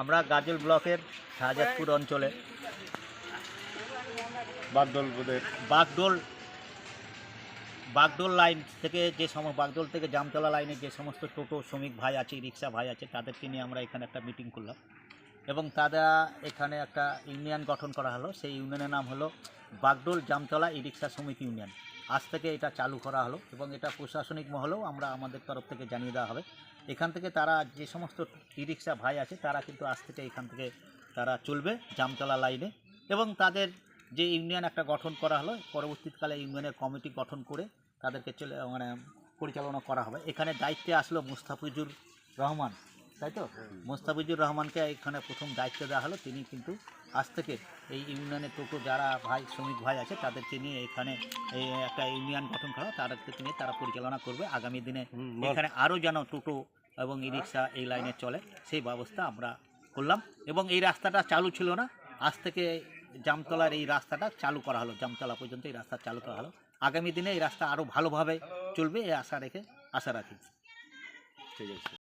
আমরা গাজল ব্লকের শাহজাদপুর অঞ্চলে। বাগদল বাগডোল বাগডোল লাইন থেকে যে সম বাগডোল থেকে জামতলা লাইনে যে সমস্ত টোটো শ্রমিক ভাই আছে রিক্সা ভাই আছে তাদেরকে নিয়ে আমরা এখানে একটা মিটিং করলাম। এবং তারা এখানে একটা ইউনিয়ন গঠন করা হলো। সেই ইউনিয়নের নাম হলো বাগডোল জামতলা ই রিক্সা শ্রমিক ইউনিয়ন। আজ থেকে এটা চালু করা হলো এবং এটা প্রশাসনিক মহলেও আমরা আমাদের তরফ থেকে জানিয়ে দেওয়া হবে। এখান থেকে তারা যে সমস্ত ই রিক্সা ভাই আছে, তারা কিন্তু আজ থেকে এখান থেকে তারা চলবে জামতলা লাইনে এবং তাদের যে ইউনিয়ন একটা গঠন করা হলো, পরবর্তীকালে ইউনিয়নের কমিটি গঠন করে তাদেরকে চলে মানে পরিচালনা করা হবে। এখানে দায়িত্বে আসলো মুস্তাফিজুর রহমান। তাই তো? মোস্তাফিজুর রহমানকে এখানে প্রথম দায়িত্ব দেওয়া হলো। তিনি কিন্তু আজ থেকে এই ইউনিয়নের টোটো যারা ভাই শ্রমিক ভাই আছে তাদেরকে নিয়ে এখানে এই একটা ইউনিয়ন গঠন করা তাদেরকে নিয়ে তারা পরিচালনা করবে। আগামী দিনে এখানে আরও যেন টোটো এবং ই রিক্সা এই লাইনে চলে সেই ব্যবস্থা আমরা করলাম। এবং এই রাস্তাটা চালু ছিল না। আজ থেকে জামতলার এই রাস্তাটা চালু করা হলো। জামতলা পর্যন্ত এই রাস্তা চালু করা হলো। আগামী দিনে এই রাস্তা আরও ভালোভাবে চলবে এই আশা রেখে আশা রাখি। ঠিক আছে।